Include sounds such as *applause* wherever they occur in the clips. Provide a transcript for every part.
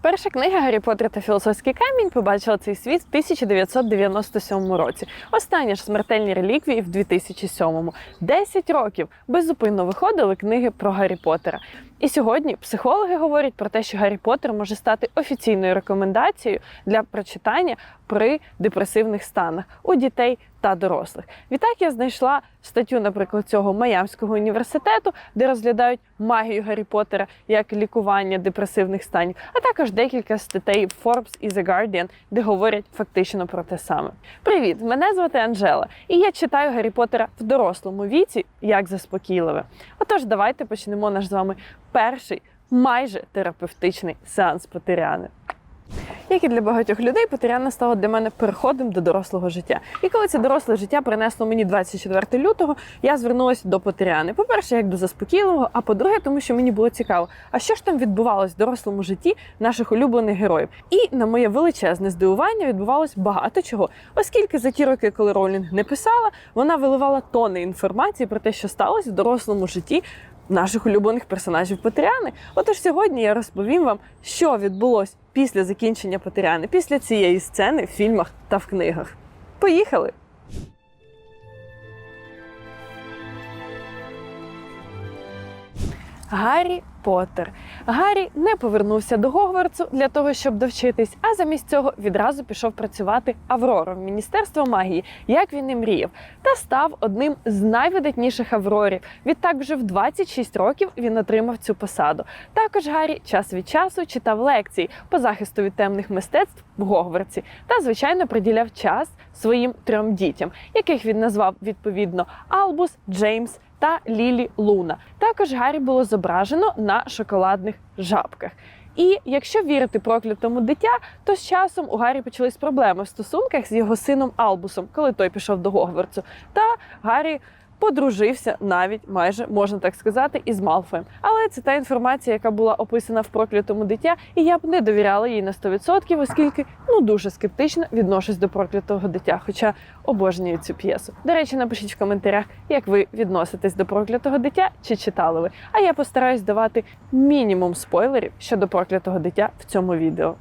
Перша книга Гаррі Поттер та філософський камінь побачила цей світ в 1997 році. Остання ж смертельні реліквії в 2007-му. Десять років беззупинно виходили книги про Гаррі Поттера. І сьогодні психологи говорять про те, що Гаррі Поттер може стати офіційною рекомендацією для прочитання при депресивних станах у дітей та дорослих. Відтак я знайшла статтю, наприклад, цього Майамського університету, де розглядають магію Гаррі Поттера як лікування депресивних станів, а також декілька статей Forbes і The Guardian, де говорять фактично про те саме. Привіт! Мене звати Анжела, і я читаю Гаррі Поттера в дорослому віці як заспокійливе. Отож, давайте почнемо наш з вами перший майже терапевтичний сеанс Поттеріани. Як і для багатьох людей, Потеряна стала для мене переходом до дорослого життя. І коли це доросле життя принесло мені 24 лютого, я звернулася до Потеряни. По-перше, як до заспокійливого, а по-друге, тому що мені було цікаво, а що ж там відбувалось в дорослому житті наших улюблених героїв. І на моє величезне здивування відбувалось багато чого, оскільки за ті роки, коли Ролінг не писала, вона виливала тони інформації про те, що сталося в дорослому житті наших улюблених персонажів Потеряни. Отож, сьогодні я розповім вам, що відбулось після закінчення патеріани після цієї сцени в фільмах та в книгах. Поїхали! Гаррі Поттер. Гаррі не повернувся до Гогвартсу для того, щоб довчитись, а замість цього відразу пішов працювати Аврором Міністерство магії, як він і мріяв, та став одним з найвидатніших аврорів. Відтак, вже в 26 років він отримав цю посаду. Також Гаррі час від часу читав лекції по захисту від темних мистецтв в Гогвартсі та, звичайно, приділяв час своїм трьом дітям, яких він назвав відповідно Албус, Джеймс та Лілі Луна. Також Гаррі було зображено на шоколадних жабках. І якщо вірити проклятому дитя, то з часом у Гаррі почались проблеми в стосунках з його сином Албусом, коли той пішов до Гогвартсу. Та Гаррі подружився навіть майже можна так сказати, із Малфоєм. Але це та інформація, яка була описана в проклятому дитя, і я б не довіряла їй на 100%, оскільки ну дуже скептично відношусь до проклятого дитя, хоча обожнюю цю п'єсу. До речі, напишіть в коментарях, як ви відноситесь до проклятого дитя, чи читали ви. А я постараюсь давати мінімум спойлерів щодо проклятого дитя в цьому відео.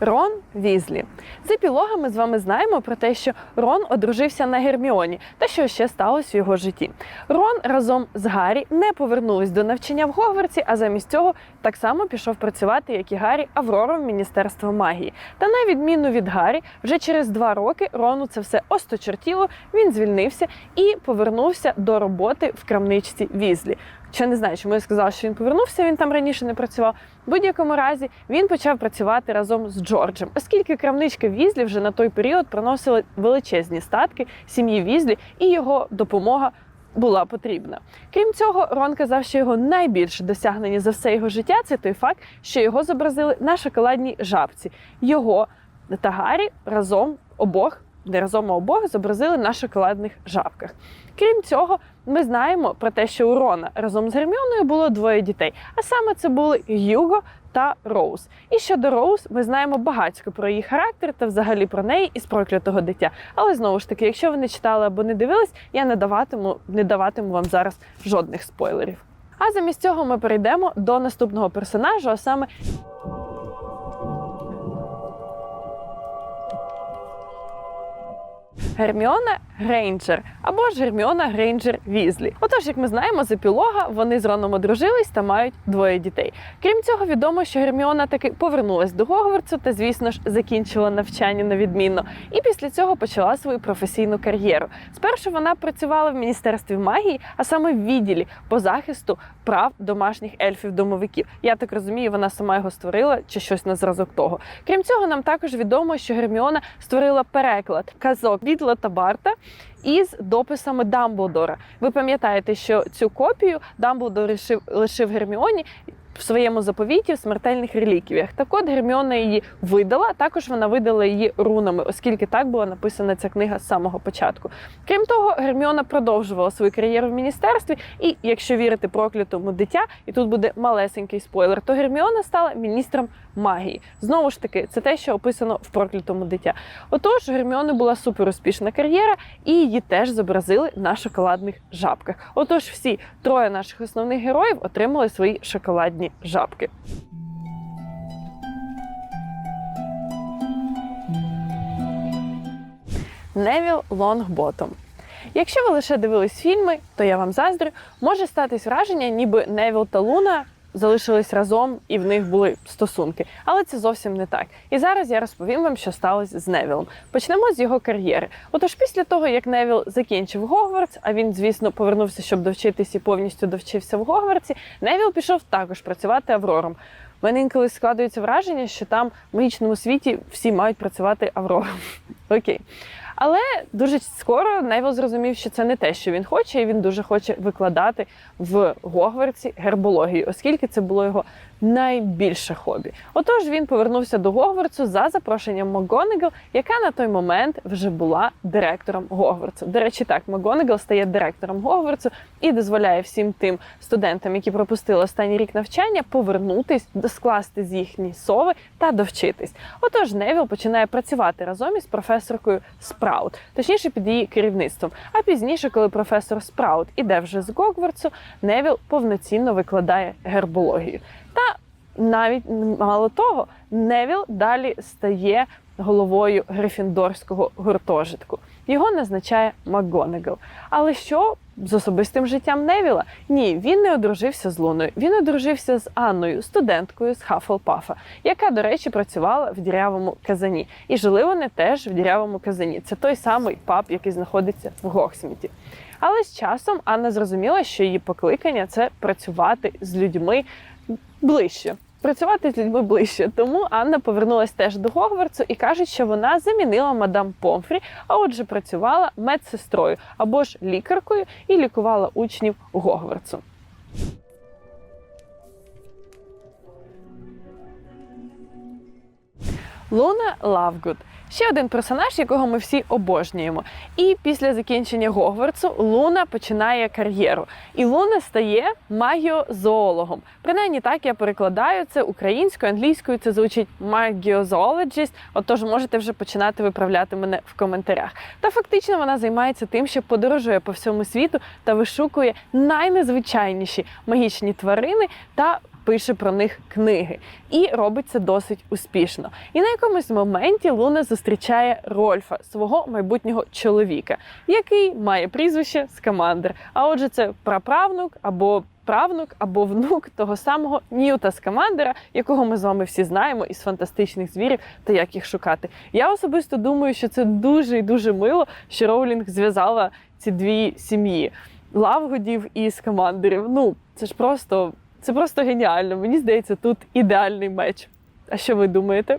Рон Візлі. З епілога ми з вами знаємо про те, що Рон одружився на Герміоні та що ще сталося в його житті. Рон разом з Гаррі не повернулись до навчання в Гогвартсі, а замість цього так само пішов працювати, як і Гаррі, Аврором Міністерства магії. Та на відміну від Гаррі, вже через два роки Рону це все осточертіло. Він звільнився і повернувся до роботи в крамничці Візлі. Ще не знаю, чому я сказала, що він повернувся. Він там раніше не працював. В будь-якому разі він почав працювати разом з Джорджем, оскільки крамничка Візлі вже на той період приносила величезні статки сім'ї Візлі, і його допомога була потрібна. Крім цього, Рон казав, що його найбільше досягнення за все його життя це той факт, що його зобразили на шоколадній жабці. Його та Гаррі разом обох. Де разом обох зобразили на шоколадних жабках. Крім цього, ми знаємо про те, що у Рона разом з Герміоною було двоє дітей, а саме це були Гюго та Роуз. І щодо Роуз, ми знаємо багатько про її характер та взагалі про неї із проклятого дитя. Але знову ж таки, якщо ви не читали або не дивились, я не даватиму, не даватиму вам зараз жодних спойлерів. А замість цього ми перейдемо до наступного персонажа, а саме Герміона Грейнджер або ж Герміона Грейнджер Візлі. Отож, як ми знаємо, з епілога вони з Роном одружились та мають двоє дітей. Крім цього, відомо, що Герміона таки повернулась до Гогвартсу та, звісно ж, закінчила навчання на відмінно. І після цього почала свою професійну кар'єру. Спершу вона працювала в міністерстві магії, а саме в відділі по захисту прав домашніх ельфів-домовиків. Я так розумію, вона сама його створила чи щось на зразок того. Крім цього, нам також відомо, що Герміона створила переклад казок Бідла та Барта із дописами Дамблдора. Ви пам'ятаєте, що цю копію Дамблдор лишив, Герміоні в своєму заповіті в смертельних реліквіях. Так от Герміона її видала. Також вона видала її рунами, оскільки так була написана ця книга з самого початку. Крім того, Герміона продовжувала свою кар'єру в міністерстві, і якщо вірити проклятому дитя, і тут буде малесенький спойлер, то Герміона стала міністром магії. Знову ж таки, це те, що описано в проклятому дитя. Отож, Герміони була супер успішна кар'єра, і її теж зобразили на шоколадних жабках. Отож, всі троє наших основних героїв отримали свої шоколадні жабки. Невіл Лонгботом. Якщо ви лише дивились фільми, то я вам заздрю, може статись враження, ніби Невіл та Луна залишились разом і в них були стосунки. Але це зовсім не так. І зараз я розповім вам, що сталося з Невілом. Почнемо з його кар'єри. Отож, після того, як Невіл закінчив Гогвартс, а він, звісно, повернувся, щоб довчитись і повністю довчився в Гогвартсі, Невіл пішов також працювати Аврором. У мене інколи складається враження, що там в магічному світі всі мають працювати Аврором. *laughs* Окей. Але дуже скоро Невіл зрозумів, що це не те, що він хоче, і він дуже хоче викладати в Гогвартсі гербологію, оскільки це було його найбільше хобі. Отож, він повернувся до Гогвартсу за запрошенням МакГонагал, яка на той момент вже була директором Гогвартсу. До речі, так МакГонагал стає директором Гогвартсу і дозволяє всім тим студентам, які пропустили останній рік навчання, повернутись, скласти з їхні сови та довчитись. Отож, Невіл починає працювати разом із професоркою Спраут, точніше під її керівництвом. А пізніше, коли професор Спраут іде вже з Гогвартсу, Невіл повноцінно викладає гербологію. Та навіть мало того, Невіл далі стає головою грифіндорського гуртожитку. Його назначає МакГонагал. Але що з особистим життям Невіла? Ні, він не одружився з Луною. Він одружився з Анною, студенткою з Хафлпафа, яка, до речі, працювала в дірявому казані. І жили вони теж в дірявому казані. Це той самий паб, який знаходиться в Гоксміті. Але з часом Анна зрозуміла, що її покликання це працювати з людьми ближче. Працювати з людьми ближче. Тому Анна повернулася теж до Гогвардсу і каже, що вона замінила мадам Помфрі, а отже, працювала медсестрою або ж лікаркою і лікувала учнів Гогвартсу. Луна Лавгуд. Ще один персонаж, якого ми всі обожнюємо. І після закінчення Гогвартсу Луна починає кар'єру. І Луна стає магіозоологом. Принаймні так я перекладаю це українською, англійською це звучить магіозоологіст. Отож, можете вже починати виправляти мене в коментарях. Та фактично вона займається тим, що подорожує по всьому світу та вишукує найнезвичайніші магічні тварини та пише про них книги і робить це досить успішно. І на якомусь моменті Луна зустрічає Рольфа, свого майбутнього чоловіка, який має прізвище Скамандер. А отже, це праправнук або правнук або внук того самого Ньюта Скамандера, якого ми з вами всі знаємо із фантастичних звірів та як їх шукати. Я особисто думаю, що це дуже і дуже мило, що Роулінг зв'язала ці дві сім'ї Лавгодів і Скамандерів. Ну це ж просто. Це просто геніально. Мені здається, тут ідеальний меч. А що ви думаєте?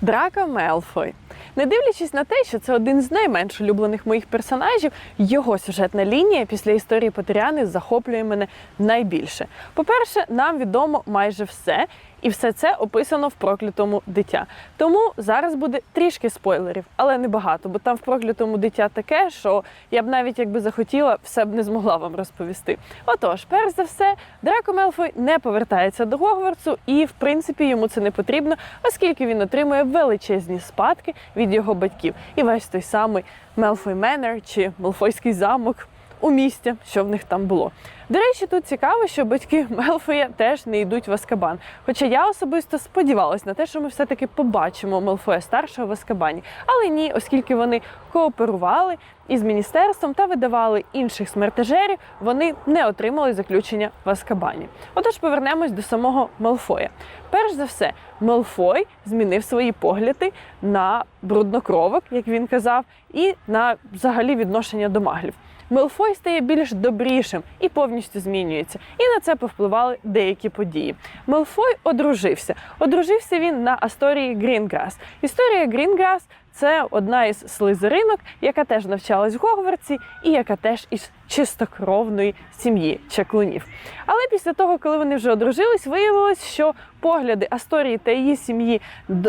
Драко Мелфой. Не дивлячись на те, що це один з найменш улюблених моїх персонажів, його сюжетна лінія після історії Патріани захоплює мене найбільше. По-перше, нам відомо майже все, і все це описано в проклятому дитя. Тому зараз буде трішки спойлерів, але не багато, бо там в проклятому дитя таке, що я б навіть якби захотіла, все б не змогла вам розповісти. Отож, перш за все, Драко Мелфой не повертається до Гогвартсу, і в принципі йому це не потрібно, оскільки він отримує величезні спадки від його батьків. І весь той самий Мелфой Менер чи Мелфойський замок у місті, що в них там було. До речі, тут цікаво, що батьки *laughs* Мелфоя теж не йдуть в Аскабан. Хоча я особисто сподівалась на те, що ми все-таки побачимо Мелфоя старшого в Аскабані. Але ні, оскільки вони кооперували із міністерством та видавали інших смертежерів, вони не отримали заключення в Аскабані. Отож, повернемось до самого Мелфоя. Перш за все, Мелфой змінив свої погляди на бруднокровок, як він казав, і на взагалі відношення до маглів. Мелфой стає більш добрішим і повністю змінюється. І на це повпливали деякі події. Мелфой одружився. Одружився він на Асторії Грінграс. Історія Грінграс це одна із слизеринок, яка теж навчалась в Гогвартсі і яка теж із чистокровної сім'ї чаклунів. Але після того, коли вони вже одружились, виявилось, що погляди Асторії та її сім'ї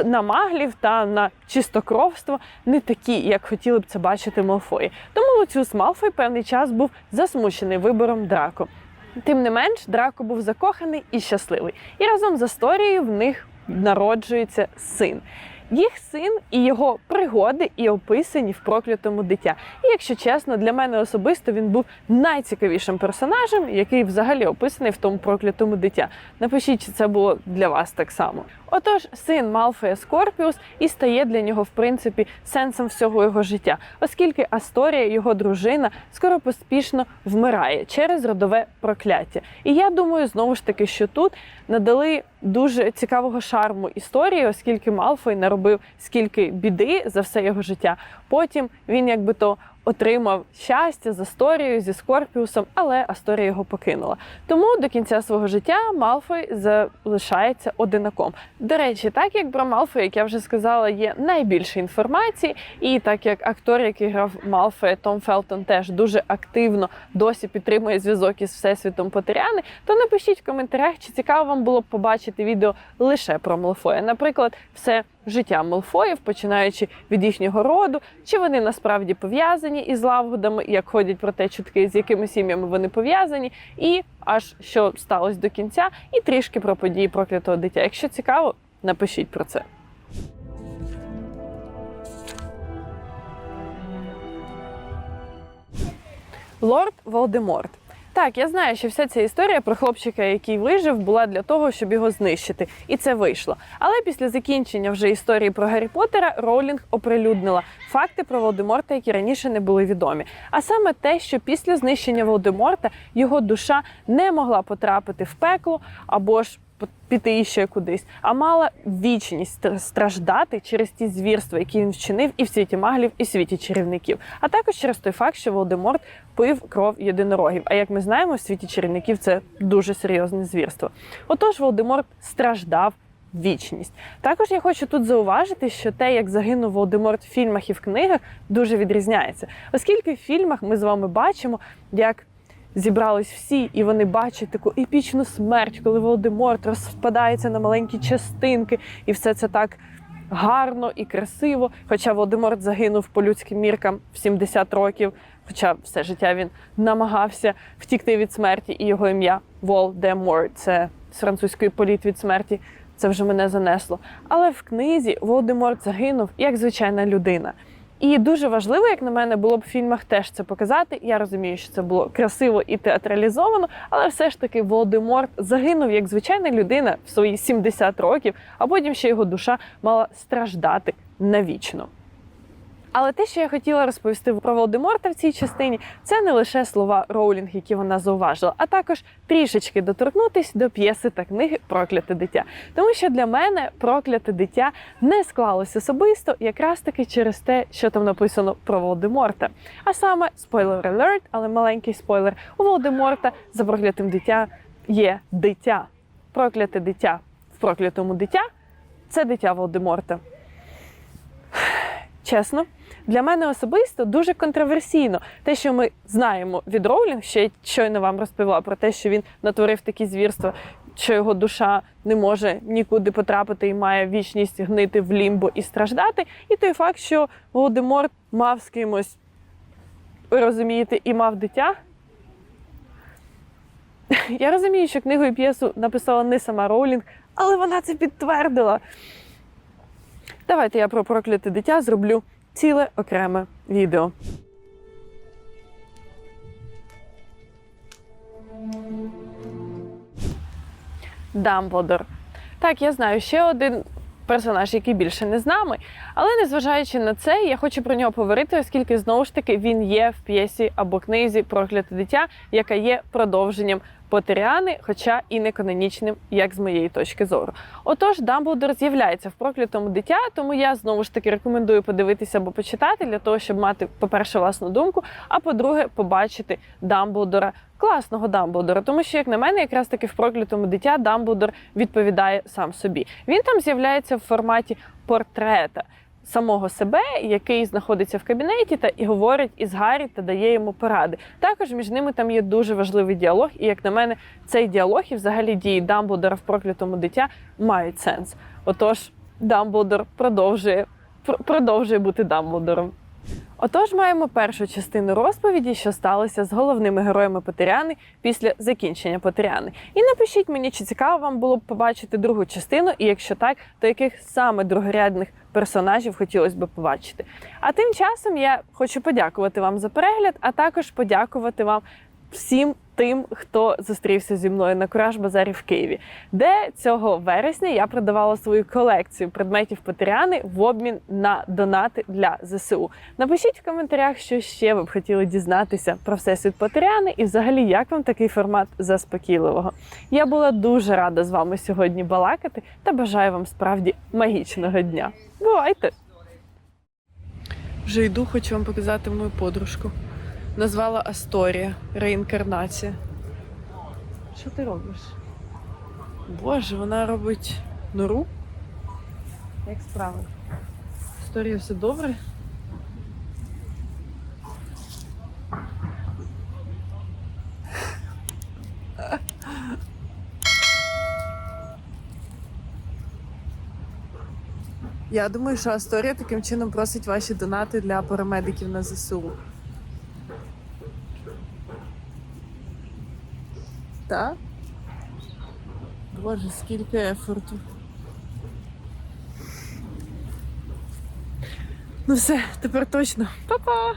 на маглів та на чистокровство не такі, як хотіли б це бачити Малфої. Тому Луціус Малфой певний час був засмучений вибором Драко. Тим не менш, Драко був закоханий і щасливий. І разом з Асторією в них народжується син. Їх син і його пригоди і описані в проклятому дитя. І якщо чесно, для мене особисто він був найцікавішим персонажем, який взагалі описаний в тому проклятому дитя. Напишіть, чи це було для вас так само. Отож, син Малфоя Скорпіус і стає для нього, в принципі, сенсом всього його життя, оскільки Асторія, його дружина, скоро поспішно вмирає через родове прокляття. І я думаю, знову ж таки, що тут надали дуже цікавого шарму історії, оскільки Малфой наробив скільки біди за все його життя. Потім він якби то отримав щастя з Асторією, зі Скорпіусом, але Асторія його покинула. Тому до кінця свого життя Малфой залишається одинаком. До речі, так як про Малфоя, як я вже сказала, є найбільше інформації, і так як актор, який грав Малфоя, Том Фелтон, теж дуже активно досі підтримує зв'язок із всесвітом Потеряни, то напишіть в коментарях, чи цікаво вам було побачити відео лише про Малфоя. Наприклад, все життя Малфоїв, починаючи від їхнього роду, чи вони насправді пов'язані із Лавгудами, як ходять про те чутки, з якими сім'ями вони пов'язані, і аж що сталося до кінця, і трішки про події проклятого дитя. Якщо цікаво, напишіть про це. Лорд Волдеморт. Так, я знаю, що вся ця історія про хлопчика, який вижив, була для того, щоб його знищити, і це вийшло. Але після закінчення вже історії про Гаррі Поттера Роулінг оприлюднила факти про Волдеморта, які раніше не були відомі. А саме те, що після знищення Волдеморта його душа не могла потрапити в пекло або ж піти іще кудись, а мала вічність страждати через ті звірства, які він вчинив і в світі маглів, і в світі чарівників. А також через той факт, що Волдеморт пив кров єдинорогів. А як ми знаємо, в світі чарівників це дуже серйозне звірство. Отож, Волдеморт страждав. Вічність. Також я хочу тут зауважити, що те, як загинув Волдеморт в фільмах і в книгах, дуже відрізняється, оскільки в фільмах ми з вами бачимо, як зібрались всі, і вони бачать таку епічну смерть, коли Волдеморт розпадається на маленькі частинки, і все це так гарно і красиво. Хоча Волдеморт загинув по людським міркам в 70 років, хоча все життя він намагався втікти від смерті, і його ім'я Волдеморт, це з французької політ від смерті. Це вже мене занесло. Але в книзі Волдеморт загинув як звичайна людина. І дуже важливо, як на мене, було б в фільмах теж це показати. Я розумію, що це було красиво і театралізовано, але все ж таки Володиморт загинув як звичайна людина в свої 70 років, а потім ще його душа мала страждати навічно. Але те, що я хотіла розповісти про Волдеморта в цій частині, це не лише слова Роулінг, які вона зауважила, а також трішечки доторкнутись до п'єси та книги Прокляте дитя. Тому що для мене прокляте дитя не склалось особисто, якраз таки через те, що там написано про Волдеморта. А саме спойлер алерт, але маленький спойлер у Волдеморта за проклятим дитя є дитя. Прокляте дитя в проклятому дитя це дитя Волдеморта. Чесно, для мене особисто дуже контроверсійно те, що ми знаємо від Роулінг, що я щойно вам розповіла про те, що він натворив такі звірства, що його душа не може нікуди потрапити і має вічність гнити в лімбо і страждати. І той факт, що Володимор мав з кимось, розумієте, і мав дитя. *laughs* Я розумію, що книгу і п'єсу написала не сама Роулінг, але вона це підтвердила. Давайте я про прокляте дитя зроблю ціле окреме відео. Дамблдор. Так, я знаю ще один персонаж, який більше не з нами. Але незважаючи на це, я хочу про нього поговорити, оскільки знову ж таки він є в п'єсі або книзі Прокляте дитя, яка є продовженням Потеріани, хоча і не канонічним, як з моєї точки зору. Отож, Дамблдор з'являється в проклятому дитя, тому я знову ж таки рекомендую подивитися або почитати для того, щоб мати, по-перше, власну думку, а по-друге, побачити Дамблдора. Класного Дамблдора, тому що, як на мене, якраз таки в проклятому дитя Дамблдор відповідає сам собі. Він там з'являється в форматі портрета. Самого себе, який знаходиться в кабінеті та і говорить із Гаррі та дає йому поради. Також між ними там є дуже важливий діалог, і як на мене, цей діалог і взагалі дії Дамблдора в проклятому дитя мають сенс. Отож, Дамблдор продовжує пр- продовжує бути Дамблдором. Отож, маємо першу частину розповіді, що сталося з головними героями Потеряни після закінчення Потеряни. І напишіть мені, чи цікаво вам було б побачити другу частину, і якщо так, то яких саме другорядних персонажів хотілося б побачити. А тим часом я хочу подякувати вам за перегляд, а також подякувати вам всім тим, хто зустрівся зі мною на Кураж Базарі в Києві, де цього вересня я продавала свою колекцію предметів Потеряни в обмін на донати для ЗСУ. Напишіть в коментарях, що ще ви б хотіли дізнатися про всесвіт Потеряни і взагалі як вам такий формат заспокійливого. Я була дуже рада з вами сьогодні балакати та бажаю вам справді магічного дня. Бувайте! Вже йду, хочу вам показати мою подружку. Назвала Асторія реінкарнація. Що ти робиш? Боже, вона робить нору. Як справи? Асторія, все добре? Я думаю, що Асторія таким чином просить ваші донати для парамедиків на ЗСУ. Так? Боже, скільки ефорту. Ну все, тепер точно. Па-па!